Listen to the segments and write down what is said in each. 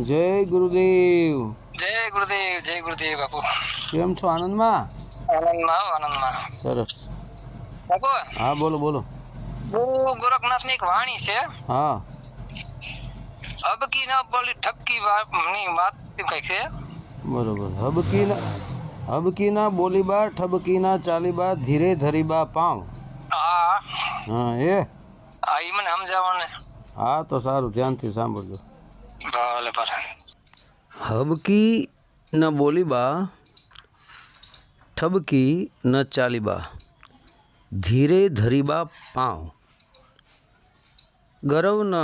જય ગુરુદેવ. જય ગુરુદેવ જય ગુરુદેવ બાપુ. કેમ છો આનંદમાં? આનંદમાં આનંદમાં. સરસ. બાપુ? હા બોલો બોલો. ગુરુ ગોરખનાથની એક વાણી છે. હા. અબકી ના બોલી ઠપકી ની વાત કઈ છે. બરોબર. હબકીના હબકીના ના ઠબકીના ચાલીબા ધીરે ધરી બા પાવ. હા. હા એ? આ ઈ મને સમજાવવાને હા તો સારું. ધ્યાનથી સાંભળજો. હબકી ન બોલીબા ઠબકી ન ચાલીબા ધીરે ધરીબા પાવ ગરવ ન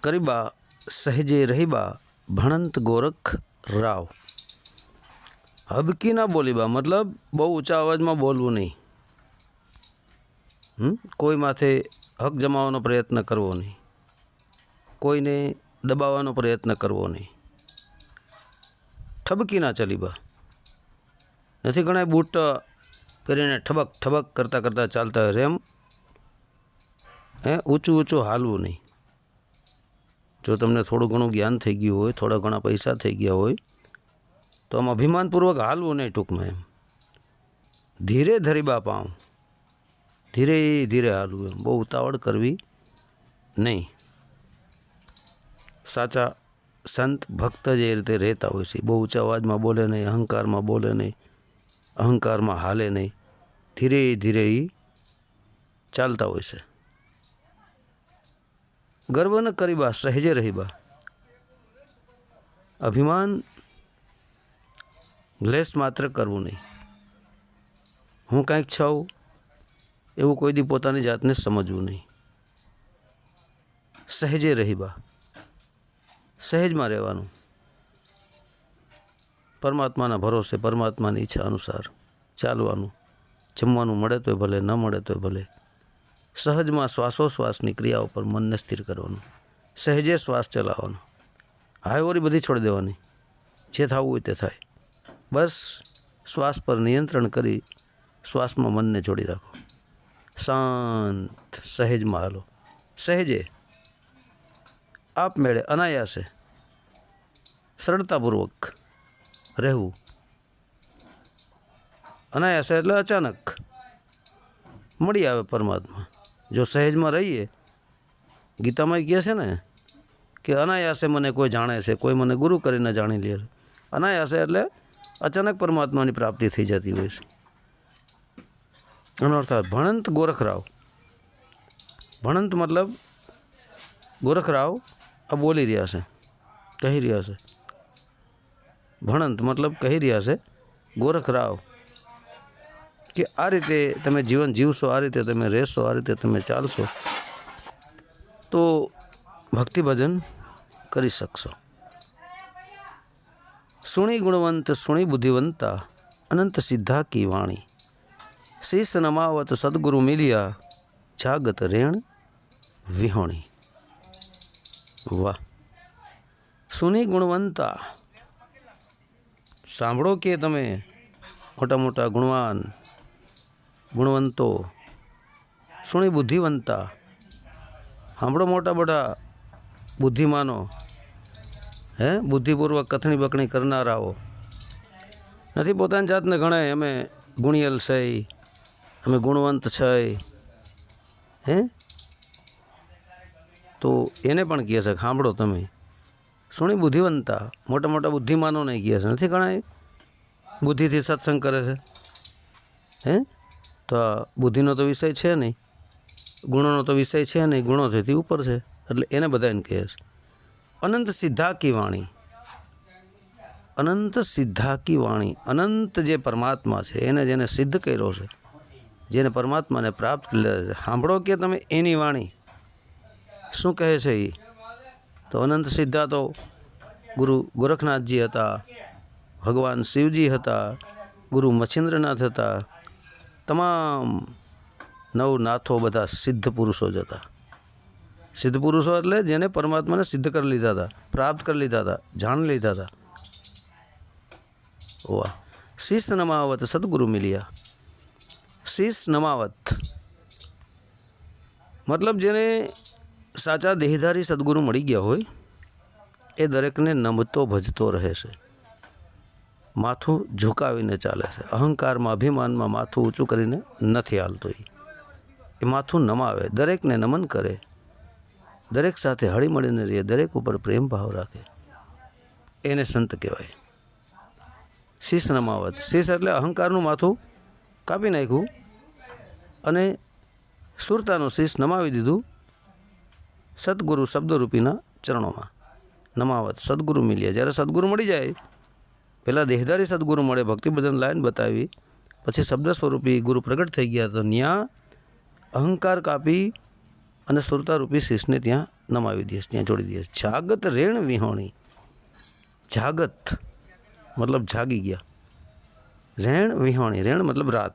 કરીબા સહેજે રહીબા ભણંત ગોરખ રાવ હબકી ના બોલીબા મતલબ બહુ ઊંચા અવાજમાં બોલવું નહીં કોઈ માથે હક જમાવવાનો પ્રયત્ન કરવો નહીં। કોઈને દબાવવાનો પ્રયત્ન કરવો નહીં। ઠબકી ના ચલીબા નથી ગણાય બૂટ પહેરીને ઠબક ઠબક કરતાં કરતાં ચાલતા હોય. રેમ, હે, ઊંચું ઊંચું હાલવું નહીં. જો તમને થોડું ઘણું જ્ઞાન થઈ ગયું હોય, થોડા ઘણા પૈસા થઈ ગયા હોય, તો આમ અભિમાનપૂર્વક હાલવું નહીં ટૂંકમાં એમ. ધીરે ધરીબા પાઉં. ધીરે ધીરે હાલવું એમ. બહુ ઉતાવળ કરવી નહીં. સાચા સંત ભક્ત જે રીતે રહેતા હોય છે બહુ ઊંચા અવાજમાં બોલે નહીં, અહંકારમાં બોલે નહીં, અહંકારમાં હાલે નહીં, ધીરે ધીરે એ ચાલતા હોય છે. ગર્વ ન કરીબા સહેજે રહીબા અભિમાન લેસ માત્ર કરવું નહીં. હું કાંઈક છું, એવું કોઈ દી પોતાની જાતને સમજવું નહીં. સહેજે રહીબા સહેજમાં રહેવાનું. પરમાત્માના ભરોસે પરમાત્માની ઈચ્છા અનુસાર ચાલવાનું. જમવાનું મળે તોય ભલે, ન મળે તોય ભલે. સહજમાં શ્વાસોશ્વાસની ક્રિયાઓ પર મનને સ્થિર કરવાનું. સહેજે શ્વાસ ચલાવવાનો. હાયવરી બધી છોડી દેવાની. જે થવું હોય તે થાય. બસ શ્વાસ પર નિયંત્રણ કરી શ્વાસમાં મનને જોડી રાખો. શાંત, સહેજમાં હાલો. સહેજે. આપમેળે અનાયાસે સરળતાપૂર્વક રહેવું. અનાયાસે એટલે અચાનક મળી આવે પરમાત્મા. જો સહેજમાં રહીએ, ગીતામાં કહે છે ને કે અનાયાસે મને કોઈ જાણે છે, કોઈ મને ગુરુ કરીને જાણી લે. અનાયાસે એટલે અચાનક પરમાત્માની પ્રાપ્તિ થઈ જતી હોય છે. એનો અર્થ ભણંત ગોરખરાવ. ભણંત મતલબ ગોરખરાવ આ બોલી રહ્યા છે, કહી રહ્યા છે. ભણંત મતલબ કહી રહ્યા છે, ગોરખરાવ, કે આ રીતે તમે જીવન જીવશો, આ રીતે તમે રહેશો, આ રીતે તમે ચાલશો, તો ભક્તિ ભજન કરી શકશો. સુણી ગુણવંત, સુણી બુદ્ધિવંતા, અનંત સિદ્ધા કી વાણી. શીશ નમાવત સદગુરુ મિલિયા, જાગત રેણ વિહોણી. વાહ. સુની ગુણવંતા સાંભળો કે તમે મોટા મોટા ગુણવાન, ગુણવંતો, સુણી બુદ્ધિવંતા, સાંભળો મોટા મોટા બુદ્ધિમાનો, હે? બુદ્ધિપૂર્વક કથણી બકણી કરનારાઓ. નથી, પોતાની જાતને ગણાય અમે ગુણિયલ છે અમે ગુણવંત છે હે? તો એને પણ કહે છે સાંભળો તમે. સુણી બુદ્ધિવંતા. મોટા મોટા બુદ્ધિમાનોને કહે છે. નથી ઘણા બુદ્ધિથી સત્સંગ કરે છે. હે? તો બુદ્ધિનો તો વિષય છે નહીં. ગુણોનો તો વિષય છે નહીં. ગુણો છે તે ઉપર છે. એટલે એને બધા એને કહે છે. અનંત સિદ્ધા કી વાણી. અનંત સિદ્ધા કી વાણી. અનંત જે પરમાત્મા છે, એને જેને સિદ્ધ કર્યો છે, જેને પરમાત્માને પ્રાપ્ત કર્યા છે. સાંભળો કે તમે એની વાણી. શું કહે છે એ તો અનંત સિદ્ધા તો ગુરુ ગોરખનાથજી હતા, ભગવાન શિવજી હતા, ગુરુ મચ્છિન્દ્રનાથ હતા, તમામ નવનાથો બધા સિદ્ધ પુરુષો જ હતા. સિદ્ધ પુરુષો એટલે જેને પરમાત્માને સિદ્ધ કરી લીધા હતા, પ્રાપ્ત કરી લીધા હતા, જાણી લીધા હતા. વાહ શીશ નમાવત સદગુરુ મિલિયા. શીશ નમાવત. મતલબ જેને સાચા દેહધારી સદગુરુ મળી ગયા હોય, એ દરેકને નમતો ભજતો રહે છે. માથું ઝુકાવીને ચાલે છે. અહંકારમાં, અભિમાનમાં માથું ઊંચું કરીને નથી હાલતો એ એ માથું નમાવે, દરેકને નમન કરે. દરેક સાથે હળીમળીને રહે, દરેક ઉપર પ્રેમ ભાવ રાખે. એને સંત કહેવાય. શીશ નમાવત. શીશ એટલે અહંકારનું માથું કાપી નાખ્યું અને સુરતાનું શીશ નમાવી દીધું સદગુરુ શબ્દરૂપીના ચરણોમાં. નમાવત સદગુરુ મિલ્યા. જ્યારે સદગુરુ મળી જાય, પહેલાં દેહદારી સદગુરુ મળે ભક્તિ ભજન લાઈન બતાવી, પછી શબ્દ સ્વરૂપી ગુરુ પ્રગટ થઈ ગયા, તો ત્યાં અહંકાર કાપી અને સુરતારૂપી શિષને ત્યાં નમાવી દે ત્યાં જોડી દે જાગત રેણ વિહોણી. જાગત મતલબ જાગી ગયા. રેણ વિહોણી. રેણ મતલબ રાત.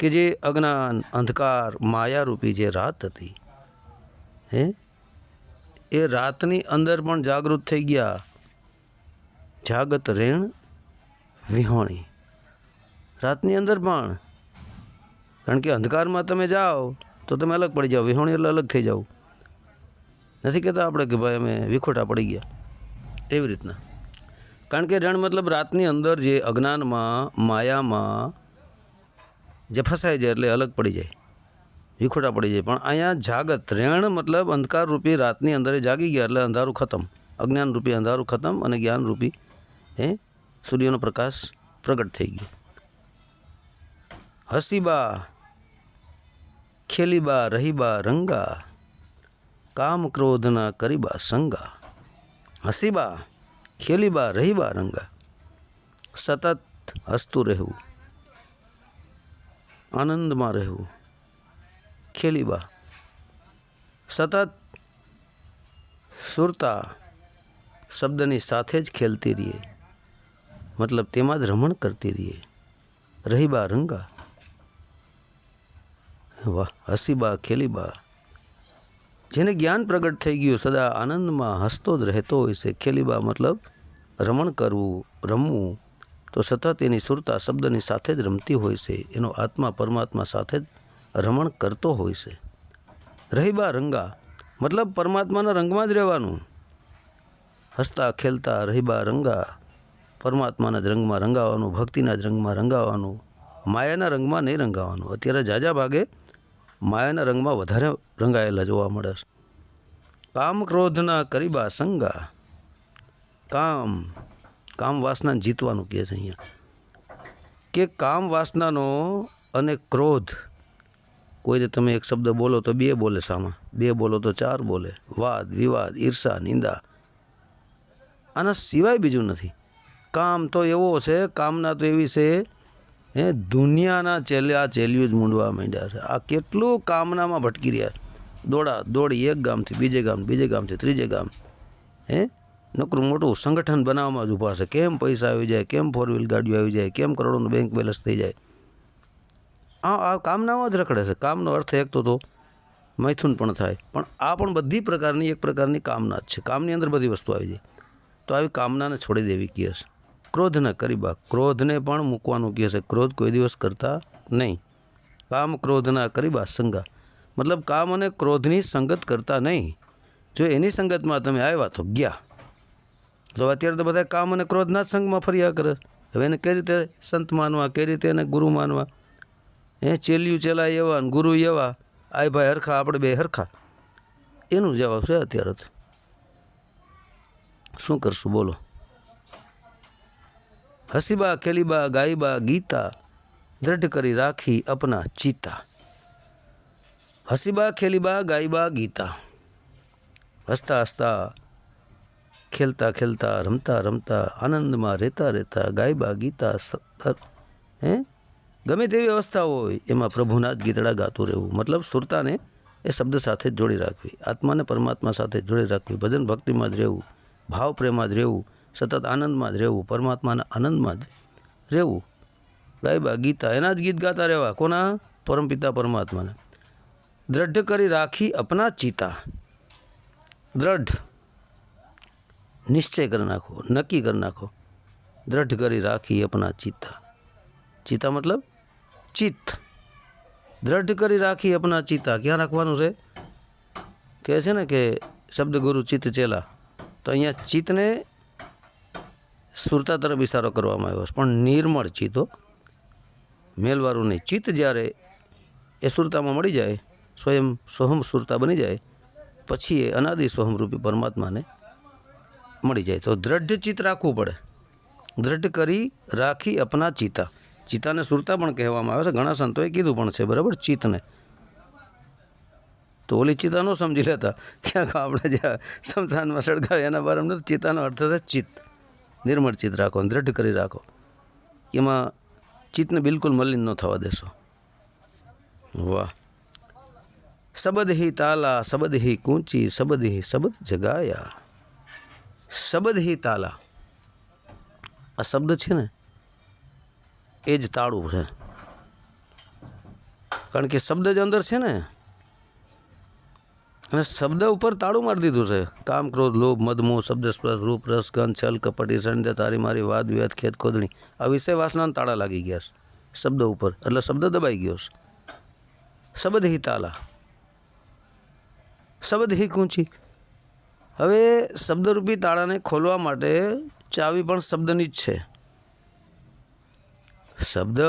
કે જે અજ્ઞાન, અંધકાર, માયારૂપી જે રાત હતી હે? એ રાતની અંદર પણ જાગૃત થઈ ગયા. જાગત રેણ વિહોણી. રાતની અંદર પણ. કારણ કે અંધકારમાં તમે જાઓ તો તમે અલગ પડી જાઓ. વિહોણી એટલે અલગ થઈ જાઓ. નથી કહેતા આપણે કે ભાઈ અમે વિખોટા પડી ગયા. એવી રીતના. કારણ કે રણ મતલબ રાતની અંદર જે અજ્ઞાનમાં, માયામાં જે ફસાઈ જાય એટલે અલગ પડી જાય. વિખોટા પડી જાય. પણ અહીંયા જાગત, રેણ મતલબ અંધકાર રૂપી રાતની અંદર જાગી ગયા એટલે અંધારું ખતમ. અજ્ઞાન રૂપી અંધારું ખતમ અને જ્ઞાન રૂપી એ સૂર્યનો પ્રકાશ પ્રગટ થઈ ગયો. હસીબા, ખેલીબા, રહીબા, રંગા, કામ ક્રોધના કરીબા, સંગા. હસીબા, ખેલીબા, રહીબા, રંગા. સતત હસતું રહેવું. આનંદમાં રહેવું. ખેલીબા સતત સુરતા શબ્દની સાથે જ ખેલતી રહીએ. મતલબ તેમાં જ રમણ કરતી રહીએ. રહીબા રંગા. વાહ હસીબા ખેલીબા જેને જ્ઞાન પ્રગટ થઈ ગયું, સદા આનંદમાં હસતો જ રહેતો હોય છે. ખેલીબા મતલબ રમણ કરવું, રમવું તો સતત એની સુરતા શબ્દની સાથે જ રમતી હોય છે. એનો આત્મા પરમાત્મા સાથે જ રમણ કરતો હોય છે. રહીબા રંગા, મતલબ પરમાત્માના રંગમાં જ રહેવાનું. હસતા ખેલતા રહીબા રંગા, પરમાત્માના જ રંગમાં રંગાવાનું, ભક્તિના જ રંગમાં રંગાવાનું, માયાના રંગમાં નહીં રંગાવાનું. અત્યારે જાજા ભાગે માયાના રંગમાં વધારે રંગાયેલા જોવા મળે છે. કામ ક્રોધના કરીબા સંગા. કામ કામ વાસના જીતવાનું કહે છે અહીંયા. કે કામ વાસનાનો અને ક્રોધ કોઈને તમે એક શબ્દ બોલો તો બે બોલે સામા. બે બોલો તો ચાર બોલે. વાદ, વિવાદ, ઈર્ષા, નિંદા. આના સિવાય બીજું નથી. કામ તો એવો છે, કામના તો એવી છે, હે, દુનિયાના ચેલ્યા ચેલ્યું જ મૂંડવા માંડ્યા છે. આ કેટલું કામનામાં ભટકી રહ્યા. દોડા, દોડી, એક ગામથી બીજે ગામ, બીજે ગામથી ત્રીજે ગામ. હે, નકરું મોટું સંગઠન બનાવવામાં જ ઊભા છે. કેમ પૈસા આવી જાય, કેમ ફોર વ્હીલ ગાડીઓ આવી જાય, કેમ કરોડોનું બેંક બેલેન્સ થઈ જાય. આ આ કામનામાં જ રખડે છે. કામનો અર્થ એક તો મૈથુન પણ થાય. પણ આ પણ બધી પ્રકારની એક પ્રકારની કામના જ છે. કામની અંદર બધી વસ્તુ આવી જાય. તો આવી કામનાને છોડી દેવી કહે છે. ક્રોધ ન કરી બા ક્રોધને પણ મૂકવાનું કહે છે. ક્રોધ કોઈ દિવસ કરતા નહીં. કામ ક્રોધના કરી બા સંગા. મતલબ કામ અને ક્રોધની સંગત કરતા નહીં. જો એની સંગતમાં તમે આવ્યા તો ગયા. તો અત્યારે તો બધા કામ અને ક્રોધના સંગમાં ફર્યા કરે. હવે એને કઈ રીતે સંત માનવા, કઈ રીતે એને ગુરુ માનવા? હે, ચેલ્યું ચેલા એવા ને ગુરુ એવા. આય ભાઈ હરખા, આપણે બે હરખા. એનું જવાબ છે અત્યારે તો. શું કરશું, બોલો. હસીબા, ખેલીબા, ગાયબા, ગીતા, દ્રઢ કરી રાખી અપના ચિતા. હસીબા, ખેલીબા, ગાયબા, ગીતા. હસતા હસતા, ખેલતા ખેલતા, રમતા રમતા, આનંદમાં રહેતા રહેતા ગાયબા, ગીતા હે? ગમે તેવી અવસ્થા હોય, એમાં પ્રભુના જ ગીતડા ગાતું રહેવું. મતલબ સુરતાને એ શબ્દ સાથે જ જોડી રાખવી. આત્માને પરમાત્મા સાથે જોડી રાખવી. ભજન ભક્તિમાં જ રહેવું. ભાવ પ્રેમમાં જ રહેવું. સતત આનંદમાં જ રહેવું. પરમાત્માના આનંદમાં જ રહેવું. ગાયબા ગીતા. એના જ ગીત ગાતા રહેવા. કોના? પરમપિતા પરમાત્માને. દ્રઢ કરી રાખી અપના ચિતા. દ્રઢ. નિશ્ચય કરી નાખો. નક્કી કરી નાખો. દ્રઢ કરી રાખી અપના ચિત્તા ચિત્તા મતલબ ચિત્ત. દ્રઢ કરી રાખી અપના ચિત્તા. ક્યાં રાખવાનું છે? કહે છે ને કે શબ્દગુરુ ચિત્ત ચેલા. તો અહીંયા ચિત્તને સુરતા તરફ ઇશારો કરવામાં આવ્યો છે. પણ નિર્મળ ચિત્તો મેલવાળું નહીં ચિત્ત જ્યારે એ સુરતામાં મળી જાય, સ્વયં સોહમ સુરતા બની જાય, પછી એ અનાદિ સોહમરૂપી પરમાત્માને મળી જાય. તો દ્રઢ ચિત્ત રાખવું પડે. દ્રઢ કરી રાખી અપના ચિતા ચિતાને સુરતા પણ કહેવામાં આવે છે. ઘણા સંતોએ કીધું પણ છે, બરાબર? ચિત્તને તો ઓલી ચિતા ન સમજી લેતા. ક્યાંક આપણે જ્યાં સમસાનમાં સળગાવે એના બારામાં નથી. ચિતાનો અર્થ છે ચિત્ત. નિર્મળ ચિત્ત રાખો દ્રઢ કરી રાખો. એમાં ચિત્તને બિલકુલ મલિન ન થવા દેશો. વાહ. સબદ હિ તાલા, સબદ હિ કૂંચી શબદ હિ સબદ જગાયા. સબદ હિ તાલા. આ શબ્દ છે ને એ જ તાળું છે. કારણ કે શબ્દ જ અંદર છે ને. અને શબ્દ ઉપર તાળું મારી દીધું છે. કામ, ક્રોધ, લોભ મદમોહ શબ્દ, સ્પર્શ, રૂપ, રસ છલ, કપટી સંધ્ય તારી મારી વાદ, વિવાદ ખેત ખોદણી. આ વિષય વાસનાને તાળા લાગી ગયા છે, શબ્દ ઉપર. એટલે શબ્દ દબાઈ ગયો છે. શબ્દ હિ તાલા. શબ્દ હિ કૂંચી. હવે શબ્દરૂપી તાળાને ખોલવા માટે ચાવી પણ શબ્દની જ છે. શબ્દ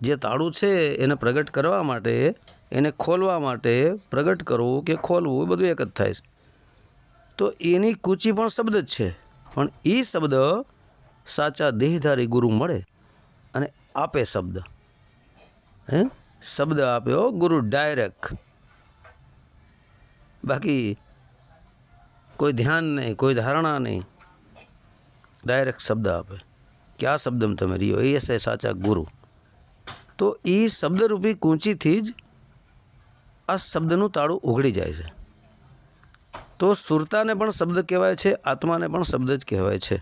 જે તાળું છે એને પ્રગટ કરવા માટે, એને ખોલવા માટે પ્રગટ કરવું કે ખોલવું એ બધું એક જ થાય છે. તો એની કૂચી પણ શબ્દ જ છે. પણ એ શબ્દ સાચા દેહધારી ગુરુ મળે અને આપે શબ્દ. હે? શબ્દ આપ્યો ગુરુ ડાયરેક્ટ બાકી કોઈ ધ્યાન નહીં, કોઈ ધારણા નહીં. ડાયરેક્ટ શબ્દ આપે. કે શબ્દમ શબ્દમાં તમે રહ્યો એ છે સાચા ગુરુ. તો એ શબ્દરૂપી કૂંચીથી જ આ શબ્દનું તાળું ઉઘડી જાય છે. તો સુરતાને પણ શબ્દ કહેવાય છે, આત્માને પણ શબ્દ જ કહેવાય છે.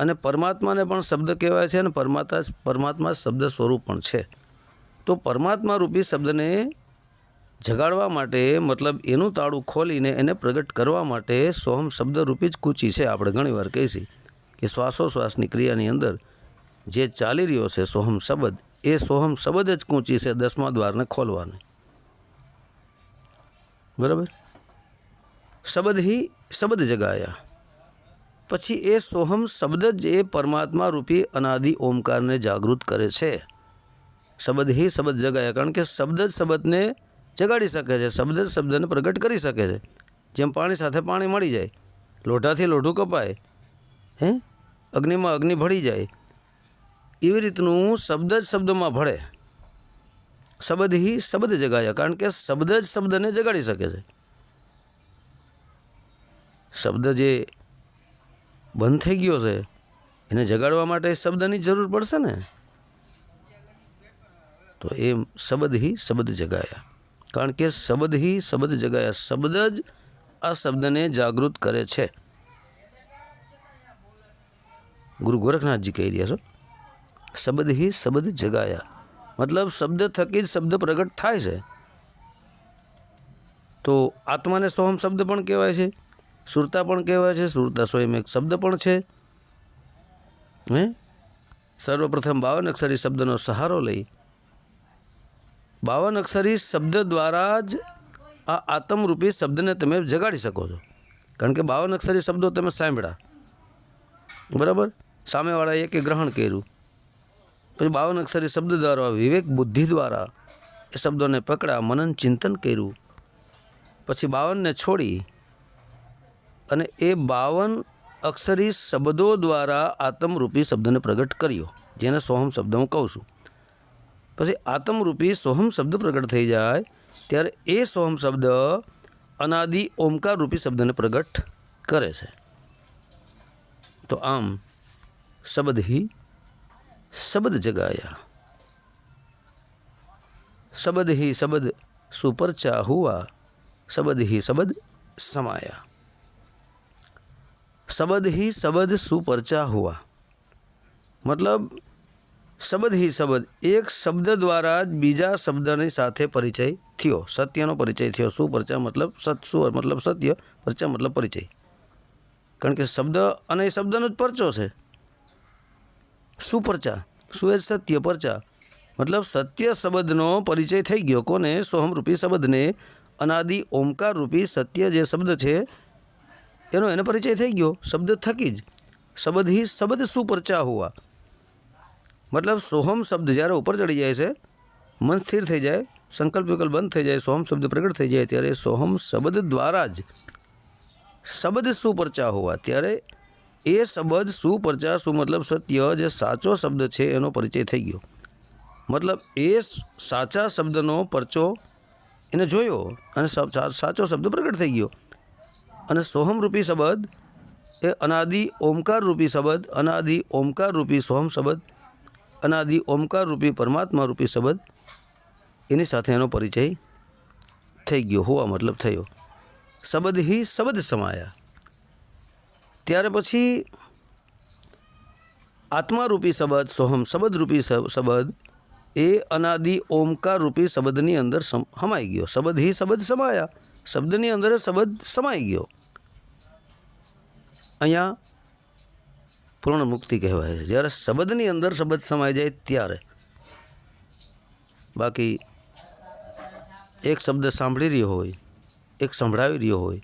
અને પરમાત્માને પણ શબ્દ કહેવાય છે અને પરમાત્મા પરમાત્મા શબ્દ સ્વરૂપ પણ છે. તો પરમાત્મા રૂપી શબ્દને જગાડવા માટે, મતલબ એનું તાળું ખોલીને એને પ્રગટ કરવા માટે સોહમ શબ્દરૂપી જ કૂચી છે, આપણે ઘણીવાર કહીશી. કે શ્વાસોશ્વાસની ક્રિયાની અંદર જે ચાલી રહ્યો છે સોહમ શબ્દ, એ સોહમ શબ્દ જ કૂંચી છે દસમા દ્વારને ખોલવાની. બરાબર? શબ્દ હિ શબ્દ જગાયા. પછી એ સોહમ શબ્દ જ એ પરમાત્મા રૂપી અનાદિ ઓમકારને જાગૃત કરે છે. શબ્દ હિ શબ્દ જગાયા કારણ કે શબ્દ જ શબ્દને જગાડી શકે છે, શબ્દ જ શબ્દને પ્રગટ કરી શકે છે. જેમ પાણી સાથે પાણી મળી જાય લોઢાથી લોઢું કપાય, હે? અગ્નિમાં અગ્નિ ભળી જાય, એવી રીતનું શબ્દ જ શબ્દમાં ભળે. શબ્દ હિ, શબ્દ જગાયા, કારણ કે શબ્દ જ શબ્દને જગાડી શકે છે. શબ્દ જે બંધ થઈ ગયો છે, એને જગાડવા માટે શબ્દની જરૂર પડશે ને? તો એ શબ્દ હી, શબ્દ જગાયા. કારણ કે શબ્દ હિ, શબ્દ જગાયા, શબ્દ જ આ શબ્દને જાગૃત કરે છે. ગુરુ ગોરખનાથજી કહી રહ્યા છો, શબ્દ હી શબ્દ જગાયા. મતલબ શબ્દ થકી જ શબ્દ પ્રગટ થાય છે. તો આત્માને સોહમ શબ્દ પણ કહેવાય છે, સુરતા પણ કહેવાય છે, સુરતા સ્વયં એક શબ્દ પણ છે. હે? સર્વપ્રથમ બાવન અક્ષરી શબ્દનો સહારો લઈ. બાવન અક્ષરી શબ્દ દ્વારા જ આ આત્મરૂપી શબ્દને તમે જગાડી શકો છો. કારણ કે બાવન અક્ષરી શબ્દો તમે સાંભળ્યા. બરાબર? સામેવાળાએ કે ગ્રહણ કર્યું. પછી બાવન અક્ષરી શબ્દ દ્વારા વિવેક બુદ્ધિ દ્વારા એ શબ્દોને પકડા, મનન ચિંતન કર્યું. પછી બાવનને છોડી અને એ બાવન અક્ષરી શબ્દો દ્વારા આત્મરૂપી શબ્દને પ્રગટ કર્યો, જેને સોહમ શબ્દ હું કહું છું. પછી આત્મરૂપી સોહમ શબ્દ પ્રગટ થઈ જાય, ત્યારે એ સોહમ શબ્દ અનાદિ ઓમકાર રૂપી શબ્દને પ્રગટ કરે છે. તો આમ શબ્દ હી શબ્દ જગાયા શબ્દ હી શબ્દ સુપરચા હુઆ શબ્દ હી શબ્દ સમાયા શબ્દ હી શબ્દ સુપરચા હુઆ મતલબ શબ્દ હી શબ્દ એક શબ્દ દ્વારા જ બીજા શબ્દની સાથે પરિચય થયો સત્યનો પરિચય થયો સુપરચા મતલબ સત સુ મતલબ સત્ય પરચા મતલબ પરિચય કારણ કે શબ્દ અને એ શબ્દનો જ પરચો છે. સુપરચા એ સત્ય પરચા? મતલબ સત્ય શબ્દનો પરિચય થઈ ગયો. કોને? સોહમરૂપી શબ્દને. અનાદિ ઓમકાર રૂપી સત્ય જે શબ્દ છે, એનો એને પરિચય થઈ ગયો. શબ્દ થકી જ. શબ્દ હિ શબ્દ સુપરચા હોવા મતલબ સોહમ શબ્દ જ્યારે ઉપર ચડી જાય છે, મન સ્થિર થઈ જાય, સંકલ્પ વિકલ્પ બંધ થઈ જાય, સોહમ શબ્દ પ્રગટ થઈ જાય, ત્યારે સોહમ શબ્દ દ્વારા જ શબ્દ સુપરચા હોવા ત્યારે એ શબ્દ સુપરચા શું મતલબ સત્ય જે સાચો શબ્દ છે એનો પરિચય થઈ ગયો. મતલબ એ સાચા શબ્દનો પરચો એને જોયો અને સાચો શબ્દ પ્રગટ થઈ ગયો. અને સોહમ રૂપી શબ્દ એ અનાદિ ઓમકાર રૂપી શબ્દ, અનાદિ ઓમકાર રૂપી સોહમ શબ્દ, અનાદિ ઓમકાર રૂપી પરમાત્મા રૂપી શબ્દ એની સાથે એનો પરિચય થઈ ગયો, હોવા મતલબ થયો. શબ્દ હી શબ્દ સમાયા. ત્યારે પછી આત્મારૂપી શબ્દ, સોહમ શબ્દ રૂપી શ- શબ્દ એ અનાદિ ઓમકાર રૂપી શબ્દની અંદર સમ- સમાઈ ગયો. શબ્દ હી, શબ્દ સમાયા. શબ્દની અંદર શબ્દ સમાઈ ગયો. અહીંયા પૂર્ણ મુક્તિ કહેવાય છે. જ્યારે શબ્દની અંદર શબ્દ સમાઈ જાય ત્યારે. બાકી એક શબ્દ સાંભળી રહ્યો હોય, એક સંભળાવી રહ્યો હોય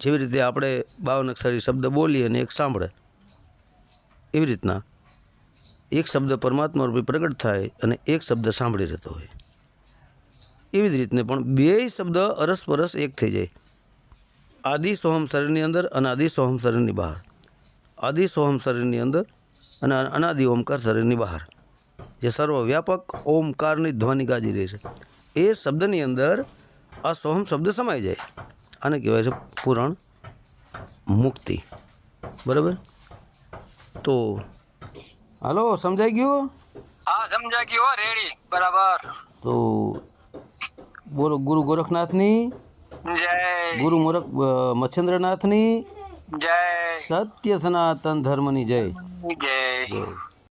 જેવી રીતે આપણે બાવન અક્ષરી શબ્દ બોલીએ અને એક સાંભળે, એવી રીતના એક શબ્દ પરમાત્મા રૂપે પ્રગટ થાય અને એક શબ્દ સાંભળી રહેતો હોય. એવી જ રીતને પણ બે શબ્દ અરસપરસ એક થઈ જાય. આદિ સોહમ શરીરની અંદર અને આદિ સોહમ શરીરની બહાર. આદિ સોહમ શરીરની અંદર અને અનાદિ ઓમકાર શરીરની બહાર. જે સર્વવ્યાપક ઓમકારની ધ્વનિ ગાજી રહી છે. એ શબ્દની અંદર આ સોહમ શબ્દ સમાઈ જાય. આને કહેવાય છે પૂરણ મુક્તિ. બરાબર? તો હાલો સમજાઈ ગયું? હા સમજાઈ ગયું રેડી બરાબર. તો બોલો ગુરુ ગોરખનાથની જય. ગુરુ મોરખ મચ્છેન્દ્રનાથની જય. સત્ય સનાતન ધર્મની જય. જય.